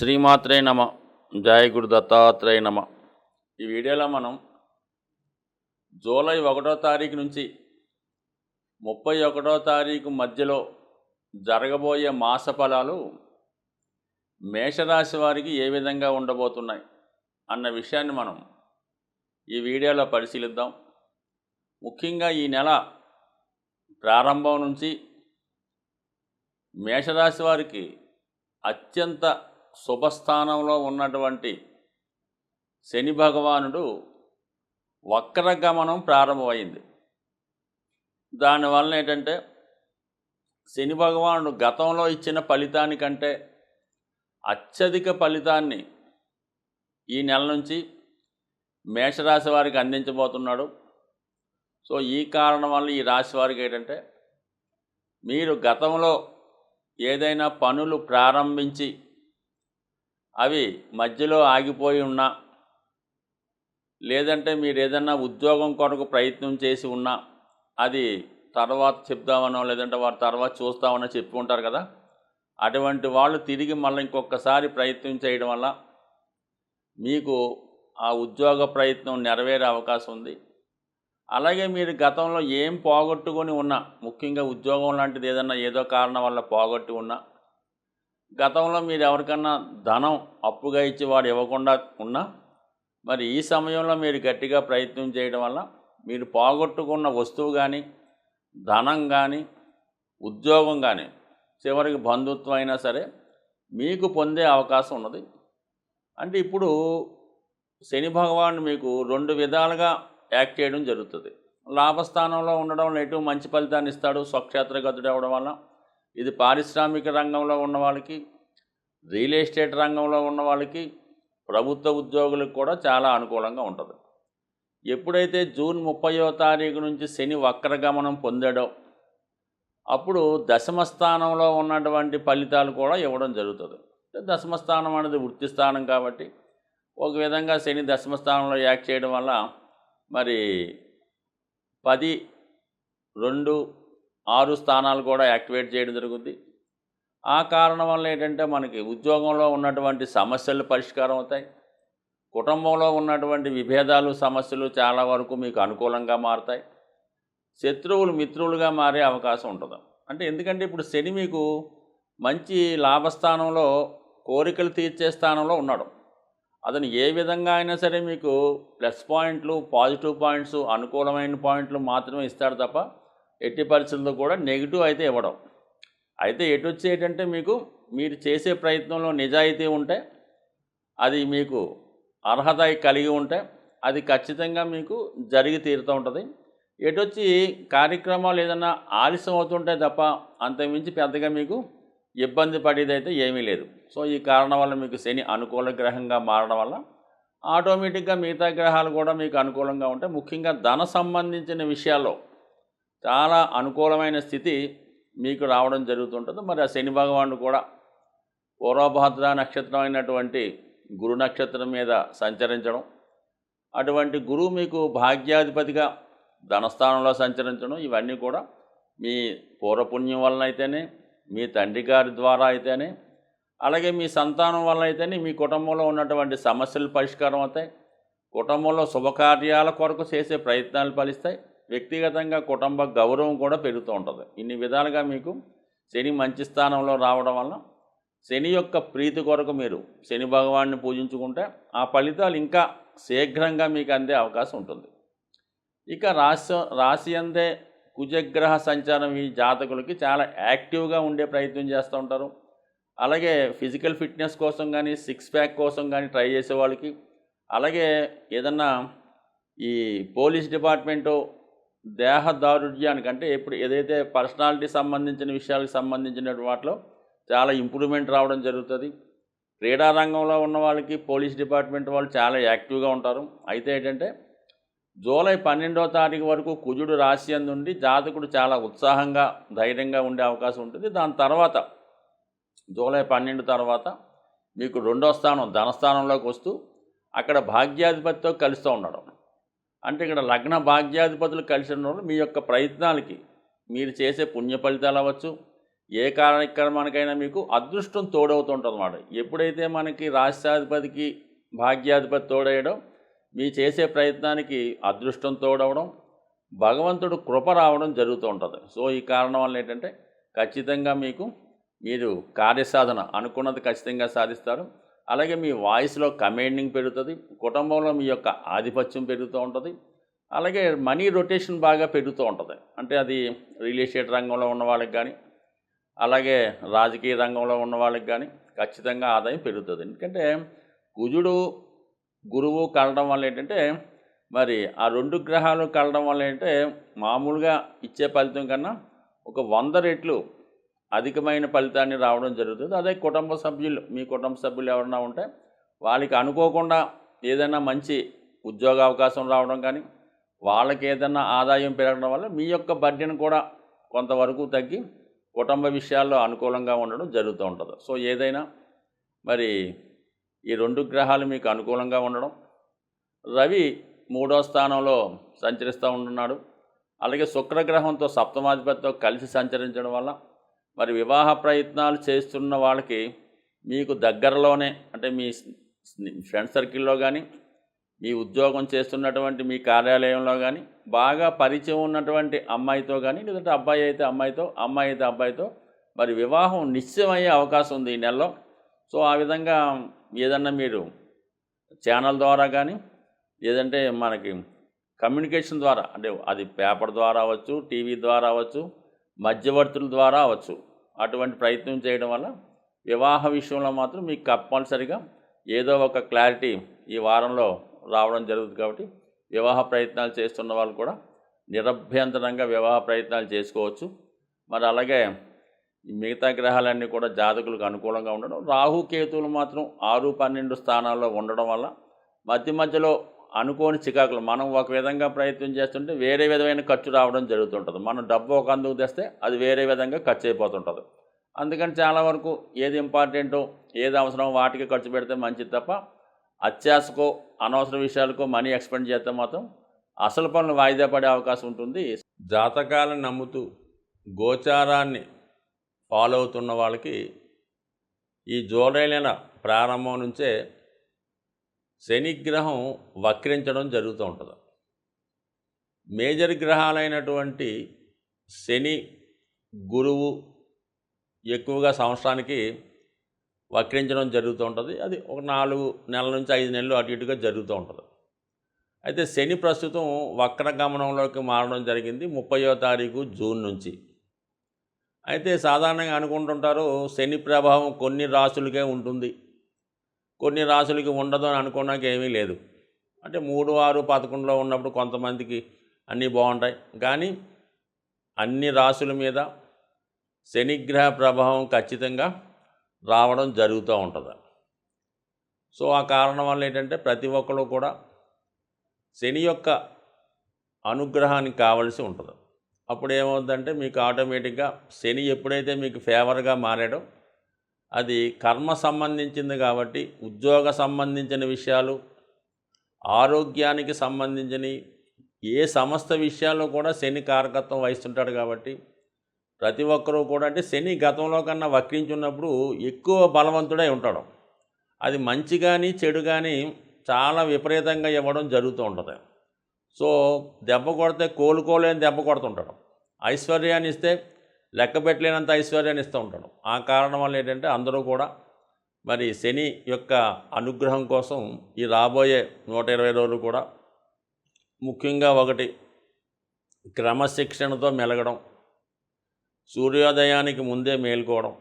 శ్రీమాత్రే నమ జయ గురు దత్తాత్రేయ నమ. ఈ వీడియోలో మనం జూలై ఒకటో తారీఖు నుంచి ముప్పై ఒకటో తారీఖు మధ్యలో జరగబోయే మాస ఫలాలు మేషరాశి వారికి ఏ విధంగా ఉండబోతున్నాయి అన్న విషయాన్ని మనం ఈ వీడియోలో పరిశీలిద్దాం. ముఖ్యంగా ఈ నెల ప్రారంభం నుంచి మేషరాశి వారికి అత్యంత శుభస్థానంలో ఉన్నటువంటి శని భగవానుడు వక్రగమనం ప్రారంభమైంది. దానివలన ఏంటంటే శని భగవానుడు గతంలో ఇచ్చిన ఫలితానికంటే అత్యధిక ఫలితాన్ని ఈ నెల నుంచి మేషరాశి వారికి అందించబోతున్నాడు. సో ఈ కారణం వల్ల ఈ రాశి వారికి ఏంటంటే మీరు గతంలో ఏదైనా పనులు ప్రారంభించి అవి మధ్యలో ఆగిపోయి ఉన్నా లేదంటే మీరు ఏదైనా ఉద్యోగం కొరకు ప్రయత్నం చేసి ఉన్నా అది తర్వాత చెప్దామనో లేదంటే వారు తర్వాత చూస్తామనో చెప్పి ఉంటారు కదా. అటువంటి వాళ్ళు తిరిగి మళ్ళీ ఇంకొకసారి ప్రయత్నం చేయడం వల్ల మీకు ఆ ఉద్యోగ ప్రయత్నం నెరవేరే అవకాశం ఉంది. అలాగే మీరు గతంలో ఏం పోగొట్టుకొని ఉన్నా ముఖ్యంగా ఉద్యోగం లాంటిది ఏదన్నా ఏదో కారణం వల్ల పోగొట్టి ఉన్నా గతంలో మీరు ఎవరికన్నా ధనం అప్పుగా ఇచ్చి వాడు ఇవ్వకుండా ఉన్నా మరి ఈ సమయంలో మీరు గట్టిగా ప్రయత్నం చేయడం వల్ల మీరు పోగొట్టుకున్న వస్తువు కానీ ధనం కానీ ఉద్యోగం కానీ చివరికి బంధుత్వం అయినా సరే మీకు పొందే అవకాశం ఉన్నది. అంటే ఇప్పుడు శని భగవానుడు మీకు రెండు విధాలుగా యాక్ట్ చేయడం జరుగుతుంది. లాభస్థానంలో ఉండడం వల్ల ఎటు మంచి ఫలితాన్ని ఇస్తాడు? స్వక్షేత్రగతుడు అవ్వడం వల్ల ఇది పారిశ్రామిక రంగంలో ఉన్న వాళ్ళకి రియల్ ఎస్టేట్ రంగంలో ఉన్న వాళ్ళకి ప్రభుత్వ ఉద్యోగులకు కూడా చాలా అనుకూలంగా ఉంటుంది. ఎప్పుడైతే జూన్ ముప్పయో తారీఖు నుంచి శని వక్రగమనం పొందాడో అప్పుడు దశమ స్థానంలో ఉన్నటువంటి ఫలితాలు కూడా ఇవ్వడం జరుగుతుంది. దశమ స్థానం అనేది వృత్తి స్థానం కాబట్టి ఒక విధంగా శని దశమ స్థానంలో యాక్ట్ చేయడం వల్ల మరి పది రెండు ఆరు స్థానాలు కూడా యాక్టివేట్ చేయడం జరుగుద్ది. ఆ కారణం వల్ల ఏంటంటే మనకి ఉద్యోగంలో ఉన్నటువంటి సమస్యలు పరిష్కారం అవుతాయి. కుటుంబంలో ఉన్నటువంటి విభేదాలు సమస్యలు చాలా వరకు మీకు అనుకూలంగా మారుతాయి. శత్రువులు మిత్రులుగా మారే అవకాశం ఉంటుంది. అంటే ఎందుకంటే ఇప్పుడు శని మీకు మంచి లాభస్థానంలో కోరికలు తీర్చే స్థానంలో ఉన్నాడు. అతను ఏ విధంగా అయినా సరే మీకు ప్లస్ పాయింట్లు పాజిటివ్ పాయింట్స్ అనుకూలమైన పాయింట్లు మాత్రమే ఇస్తాడు తప్ప ఎట్టి పరిస్థితుల్లో కూడా నెగిటివ్ అయితే ఇవ్వడం. అయితే ఎటు వచ్చి ఏంటంటే మీకు మీరు చేసే ప్రయత్నంలో నిజాయితీ ఉంటే అది మీకు అర్హత కలిగి ఉంటే అది ఖచ్చితంగా మీకు జరిగి తీరుతూ ఉంటుంది. ఎటొచ్చి కార్యక్రమాలు ఏదైనా ఆలస్యం అవుతుంటే తప్ప అంతకుమించి పెద్దగా మీకు ఇబ్బంది పడేదైతే ఏమీ లేదు. సో ఈ కారణం వల్ల మీకు శని అనుకూల గ్రహంగా మారడం వల్ల ఆటోమేటిక్గా మిగతా గ్రహాలు కూడా మీకు అనుకూలంగా ఉంటాయి ముఖ్యంగా ధన సంబంధించిన విషయాల్లో చాలా అనుకూలమైన స్థితి మీకు రావడం జరుగుతుంటుంది. మరి ఆ శని భగవానుడు కూడా పూర్వభద్ర నక్షత్రం అయినటువంటి గురు నక్షత్రం మీద సంచరించడం అటువంటి గురువు మీకు భాగ్యాధిపతిగా ధనస్థానంలో సంచరించడం ఇవన్నీ కూడా మీ పూర్వపుణ్యం వలన అయితేనే మీ తండ్రి గారి ద్వారా అయితేనే అలాగే మీ సంతానం వల్ల అయితేనే మీ కుటుంబంలో ఉన్నటువంటి సమస్యలు పరిష్కారం అవుతాయి. కుటుంబంలో శుభకార్యాల కొరకు చేసే ప్రయత్నాలు ఫలిస్తాయి. వ్యక్తిగతంగా కుటుంబ గౌరవం కూడా పెరుగుతూ ఉంటుంది. ఇన్ని విధాలుగా మీకు శని మంచి స్థానంలో రావడం వల్ల శని యొక్క ప్రీతి కొరకు మీరు శని భగవాన్ని పూజించుకుంటే ఆ ఫలితాలు ఇంకా శీఘ్రంగా మీకు అందే అవకాశం ఉంటుంది. ఇక రాశి రాశి అందే కుజగ్రహ సంచారం ఈ జాతకులకి చాలా యాక్టివ్గా ఉండే ప్రయత్నం చేస్తూ ఉంటారు. అలాగే ఫిజికల్ ఫిట్నెస్ కోసం కానీ సిక్స్ ప్యాక్ కోసం కానీ ట్రై చేసే వాళ్ళకి అలాగే ఏదన్నా ఈ పోలీస్ డిపార్ట్మెంటు దేహ దారుఢ్యానికి అంటే ఇప్పుడు ఏదైతే పర్సనాలిటీ సంబంధించిన విషయాలకు సంబంధించిన వాటిలో చాలా ఇంప్రూవ్మెంట్ రావడం జరుగుతుంది. క్రీడా రంగంలో ఉన్న వాళ్ళకి పోలీస్ డిపార్ట్మెంట్ వాళ్ళు చాలా యాక్టివ్గా ఉంటారు. అయితే ఏంటంటే జూలై పన్నెండో తారీఖు వరకు కుజుడు రాశి ఉండి జాతకుడు చాలా ఉత్సాహంగా ధైర్యంగా ఉండే అవకాశం ఉంటుంది. దాని తర్వాత జూలై పన్నెండు తర్వాత మీకు రెండో స్థానం ధనస్థానంలోకి వస్తూ అక్కడ భాగ్యాధిపతితో కలుస్తూ ఉండడం. అంటే ఇక్కడ లగ్న భాగ్యాధిపతులు కలిసి ఉండడం మీ యొక్క ప్రయత్నాలకి మీరు చేసే పుణ్య ఫలితాలు అవ్వచ్చు. ఏ కార్యక్రమానికైనా మీకు అదృష్టం తోడవుతుంటుందన్నమాట. ఎప్పుడైతే మనకి రాష్ట్రాధిపతికి భాగ్యాధిపతి తోడేయడం మీ చేసే ప్రయత్నానికి అదృష్టం తోడవడం భగవంతుడు కృప రావడం జరుగుతూ ఉంటుంది సో ఈ కారణం వల్ల ఏంటంటే ఖచ్చితంగా మీకు మీరు కార్యసాధన అనుకున్నది ఖచ్చితంగా సాధిస్తారు. అలాగే మీ వాయిస్లో కమాండింగ్ పెరుగుతుంది కుటుంబంలో మీ యొక్క ఆధిపత్యం పెరుగుతూ ఉంటుంది అలాగే మనీ రొటేషన్ బాగా పెరుగుతూ ఉంటుంది. అంటే అది రియల్ ఎస్టేట్ రంగంలో ఉన్న వాళ్ళకి కానీ అలాగే రాజకీయ రంగంలో ఉన్న వాళ్ళకి కానీ ఖచ్చితంగా ఆదాయం పెరుగుతుంది. ఎందుకంటే కుజుడు గురువు కలడం వల్ల ఏంటంటే మరి ఆ రెండు గ్రహాలు కలడం వల్ల ఏంటంటే మామూలుగా ఇచ్చే ఫలితం కన్నా ఒక వంద రెట్లు అధికమైన ఫలితాన్ని రావడం జరుగుతుంది. అదే కుటుంబ సభ్యులు మీ కుటుంబ సభ్యులు ఎవరైనా ఉంటే వాళ్ళకి అనుకోకుండా ఏదైనా మంచి ఉద్యోగ అవకాశం రావడం కానీ వాళ్ళకి ఏదైనా ఆదాయం పెరగడం వల్ల మీ యొక్క బడ్జెట్ కూడా కొంతవరకు తగ్గి కుటుంబ విషయాల్లో అనుకూలంగా ఉండడం జరుగుతూ ఉంటుంది. సో ఏదైనా మరి ఈ రెండు గ్రహాలు మీకు అనుకూలంగా ఉండడం రవి మూడో స్థానంలో సంచరిస్తూ ఉంటున్నాడు. అలాగే శుక్రగ్రహంతో సప్తమాధిపతితో కలిసి సంచరించడం వల్ల మరి వివాహ ప్రయత్నాలు చేస్తున్న వాళ్ళకి మీకు దగ్గరలోనే అంటే మీ ఫ్రెండ్ సర్కిల్లో కానీ మీ ఉద్యోగం చేస్తున్నటువంటి మీ కార్యాలయంలో కానీ బాగా పరిచయం ఉన్నటువంటి అమ్మాయితో కానీ లేదంటే అబ్బాయి అయితే అమ్మాయితో అమ్మాయి అయితే అబ్బాయితో మరి వివాహం నిశ్చయమయ్యే అవకాశం ఉంది ఈ నెలలో. సో ఆ విధంగా ఏదన్నా మీరు ఛానల్ ద్వారా కానీ లేదంటే మనకి కమ్యూనికేషన్ ద్వారా అంటే అది పేపర్ ద్వారా అవ్వచ్చు టీవీ ద్వారా అవ్వచ్చు మధ్యవర్తుల ద్వారా అవ్వచ్చు అటువంటి ప్రయత్నం చేయడం వల్ల వివాహ విషయంలో మాత్రం మీకు కంపల్సరిగా ఏదో ఒక క్లారిటీ ఈ వారంలో రావడం జరుగుతుంది కాబట్టి వివాహ ప్రయత్నాలు చేస్తున్న వాళ్ళు కూడా నిరభ్యంతరంగా వివాహ ప్రయత్నాలు చేసుకోవచ్చు. మరి అలాగే మిగతా గ్రహాలన్నీ కూడా జాతకులకు అనుకూలంగా ఉండడం. రాహుకేతువులు మాత్రం ఆరు పన్నెండు స్థానాల్లో ఉండడం వల్ల మధ్య మధ్యలో అనుకోని చికాకులు. మనం ఒక విధంగా ప్రయత్నం చేస్తుంటే వేరే విధమైన ఖర్చు రావడం జరుగుతుంటుంది. మనం డబ్బు ఒక అందుకు తెస్తే అది వేరే విధంగా ఖర్చు అయిపోతుంటుంది. అందుకని చాలా వరకు ఏది ఇంపార్టెంటో ఏది అవసరమో వాటికి ఖర్చు పెడితే మంచిది తప్ప అత్యాశకో అనవసర విషయాలకో మనీ ఎక్స్పెండ్ చేస్తే మాత్రం అసలు పనులు వాయిదా పడే అవకాశం ఉంటుంది. జాతకాలను నమ్ముతూ గోచారాన్ని ఫాలో అవుతున్న వాళ్ళకి ఈ జూలై నెల ప్రారంభం నుంచే శనిగ్రహం వక్రించడం జరుగుతూ ఉంటుంది. మేజర్ గ్రహాలైనటువంటి శని గురువు ఎక్కువగా సంవత్సరానికి వక్రించడం జరుగుతూ ఉంటుంది. అది ఒక నాలుగు నెలల నుంచి ఐదు నెలలు అటు ఇటుగా జరుగుతూ ఉంటుంది. అయితే శని ప్రస్తుతం వక్ర గమనంలోకి మారడం జరిగింది ముప్పయో తారీఖు జూన్ నుంచి. అయితే సాధారణంగా అనుకుంటుంటారు శని ప్రభావం కొన్ని రాసులకే ఉంటుంది. కొన్ని రాసులకి ఉండదు అని అనుకోవడానికి ఏమీ లేదు. అంటే మూడు ఆరు పదకొండులో ఉన్నప్పుడు కొంతమందికి అన్నీ బాగుంటాయి. కానీ అన్ని రాసుల మీద శనిగ్రహ ప్రభావం ఖచ్చితంగా రావడం జరుగుతూ ఉంటుంది. సో ఆ కారణం వల్ల ఏంటంటే ప్రతి ఒక్కరు కూడా శని యొక్క అనుగ్రహానికి కావలసి ఉంటుంది. అప్పుడు ఏమవుతుందంటే మీకు ఆటోమేటిక్గా శని ఎప్పుడైతే మీకు ఫేవర్గా మారాడో అది కర్మ సంబంధించింది కాబట్టి ఉద్యోగ సంబంధించిన విషయాలు ఆరోగ్యానికి సంబంధించినవి ఏ సమస్త విషయాల్లో కూడా శని కారకత్వం వహిస్తుంటాడు కాబట్టి ప్రతి ఒక్కరూ కూడా అంటే శని గతంలో కన్నా వక్రించున్నప్పుడు ఎక్కువ బలవంతుడై ఉంటాడు. అది మంచి కానీ చెడు కానీ చాలా విపరీతంగా ఇవ్వడం జరుగుతూ ఉంటుంది. సో దెబ్బ కొడితే కోలుకోలేని దెబ్బ కొడుతుంటాడు. ఐశ్వర్యాన్ని ఇస్తే లెక్క పెట్టలేనంత ఐశ్వర్యాన్ని ఇస్తూ ఉంటాడు. ఆ కారణం వల్ల ఏంటంటే అందరూ కూడా మరి శని యొక్క అనుగ్రహం కోసం ఈ రాబోయే నూట ఇరవై రోజులు కూడా ముఖ్యంగా ఒకటి క్రమశిక్షణతో మెలగడం సూర్యోదయానికి ముందే మేల్కోవడం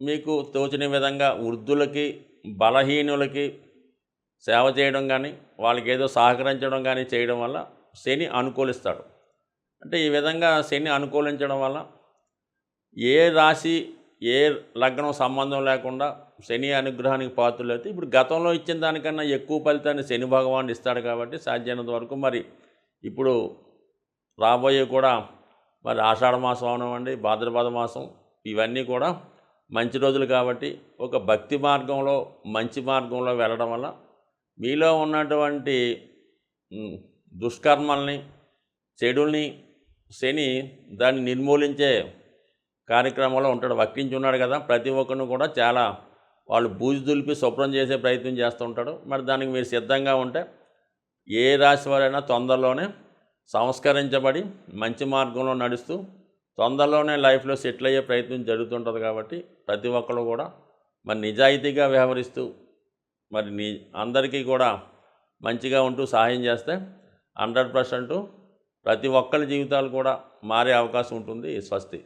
మీకు తోచిన విధంగా వృద్ధులకి బలహీనులకి సేవ చేయడం కానీ వాళ్ళకి ఏదో సహకరించడం కానీ చేయడం వల్ల శని అనుకూలిస్తాడు. అంటే ఈ విధంగా శని అనుకూలించడం వల్ల ఏ రాశి ఏ లగ్నం సంబంధం లేకుండా శని అనుగ్రహానికి పాత్రలైతే ఇప్పుడు గతంలో ఇచ్చిన దానికన్నా ఎక్కువ ఫలితాన్ని శని భగవాన్ ఇస్తాడు కాబట్టి సాధ్యమైనంత వరకు మరి ఇప్పుడు రాబోయే కూడా మరి ఆషాఢ మాసం అవనివ్వండి భాద్రపద మాసం ఇవన్నీ కూడా మంచి రోజులు కాబట్టి ఒక భక్తి మార్గంలో మంచి మార్గంలో వెళ్ళడం వల్ల మీలో ఉన్నటువంటి దుష్కర్మల్ని చెడుల్ని శని దాన్ని నిర్మూలించే కార్యక్రమంలో ఉంటాడు. వక్కించి ఉన్నాడు కదా. ప్రతి ఒక్కరిని కూడా చాలా వాళ్ళు బూజు దులిపి శుభ్రం చేసే ప్రయత్నం చేస్తూ ఉంటాడు. మరి దానికి మీరు సిద్ధంగా ఉంటే ఏ రాశి వారైనా తొందరలోనే సంస్కరించబడి మంచి మార్గంలో నడుస్తూ తొందరలోనే లైఫ్లో సెటిల్ అయ్యే ప్రయత్నం జరుగుతుంటుంది కాబట్టి ప్రతి ఒక్కరు కూడా మరి నిజాయితీగా వ్యవహరిస్తూ మరి నీ అందరికీ కూడా మంచిగా ఉంటూ సహాయం చేస్తే హండ్రెడ్ పర్సెంట్ ప్రతి ఒక్కరి జీవితాలు కూడా మారే అవకాశం ఉంటుంది. స్వస్తి.